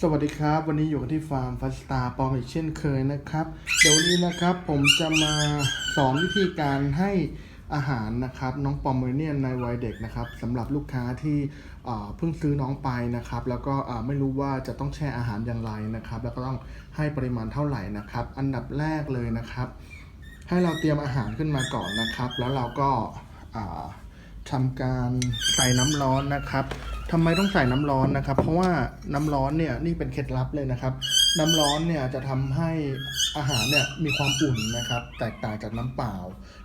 สวัสดีครับ วันนี้อยู่กันที่ฟาร์มฟัสตาปอมอีกเช่นเคยนะครับ เดี๋ยววันนี้นะครับผมจะมาสอนวิธีการให้อาหารนะครับน้องปอมเมเนียนในวัยเด็กนะครับสำหรับลูกค้าที่เพิ่งซื้อน้องไปนะครับ แล้วก็ไม่รู้ว่าจะต้องแช่อาหารอย่างไรนะครับ แล้วก็ต้องให้ปริมาณเท่าไหร่นะครับ อันดับแรกเลยนะครับ ให้เราเตรียมอาหารขึ้นมาก่อนนะครับ แล้วเราก็ ทำการใส่น้ำร้อนนะครับทำไมต้องใส่น้ำร้อนนะครับ เพราะว่าน้ำร้อนเนี่ยนี่เป็นเคล็ดลับเลยนะครับ น้ำร้อนเนี่ยจะทำให้อาหารเนี่ยมีความอุ่นนะครับ แตกต่างจากน้ำเปล่า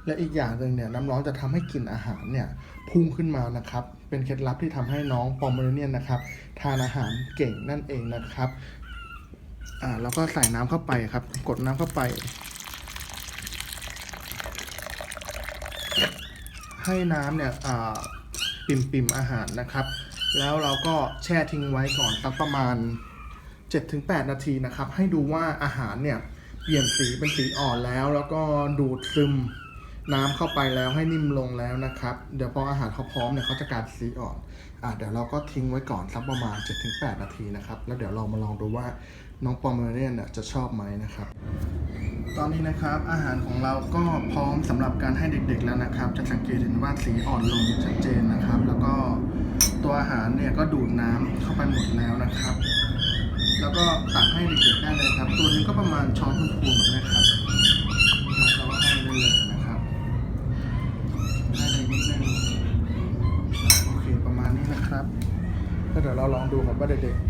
และอีกอย่างหนึ่งเนี่ยน้ำร้อนจะทำให้กลิ่นอาหารเนี่ยพุ่งขึ้นมานะครับ เป็นเคล็ดลับที่ทำให้น้องปอมเมอเรเนียนนะครับ ทานอาหารเก่งนั่นเองนะครับอ่าแล้วก็ใส่น้ำเข้าไปครับ กดน้ำเข้าไป ให้น้ำเนี่ยปิ่มปิ่มๆอาหารนะครับ แล้วเราก็แช่ทิ้งไว้ก่อนสักประมาณ 7-8 นาทีนะครับ ให้ดูว่าอาหารเนี่ยเปลี่ยนสีเป็นสีอ่อนแล้ว แล้วก็ดูดซึมน้ำเข้าไปแล้วให้นิ่มลงแล้วนะครับ เดี๋ยวพออาหารเขาพร้อมเนี่ยเขาจะกลายเป็นสีอ่อนอะเดี๋ยวเราก็ทิ้งไว้ก่อนสักประมาณ 7-8 นาทีนะครับ แล้วเดี๋ยวเรามาลองดูว่าน้องปอมเมอเรียนเนี่ยจะชอบไหมนะครับ ตอนนี้นะครับอาหารของเราก็พร้อมสำหรับการให้เด็กๆแล้วนะครับ จะสังเกตเห็นว่าสีอ่อนลงชัดเจนนะครับ แล้วก็ตัวอาหารเนี่ยก็ดูดน้ำเข้าไปหมดแล้วนะครับ แล้วก็ตักให้เด็กๆได้เลยครับ ตัวนี้ก็ประมาณช้อนพูนๆแบบนี้ครับเราก็ให้ได้เลยนะครับให้เลยนิดนึงโอเคประมาณนี้นะครับแล้วเดี๋ยวเราลองดูครับว่าเด็กๆ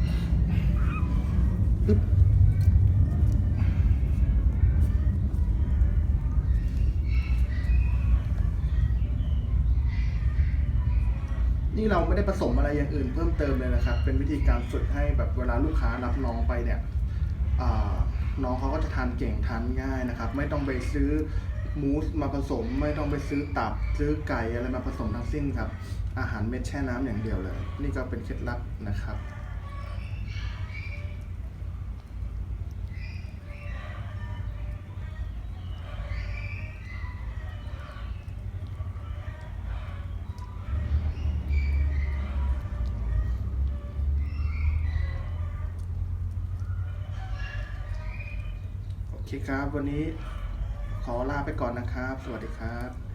นี่เราไม่ได้ผสมอะไรอย่างอื่นเพิ่มเติมเลยนะครับ เป็นวิธีการฝึกให้แบบเวลาลูกค้ารับน้องไปเนี่ยน้องเขาก็จะทานเก่งทานง่ายนะครับ ไม่ต้องไปซื้อมูสมาผสม ไม่ต้องไปซื้อตับซื้อไก่อะไรมาผสมทั้งสิ้นครับ อาหารเม็ดแช่น้ำอย่างเดียวเลย นี่ก็เป็นเคล็ดลับนะครับ โอเคครับ วันนี้ขอลาไปก่อนนะครับ สวัสดีครับ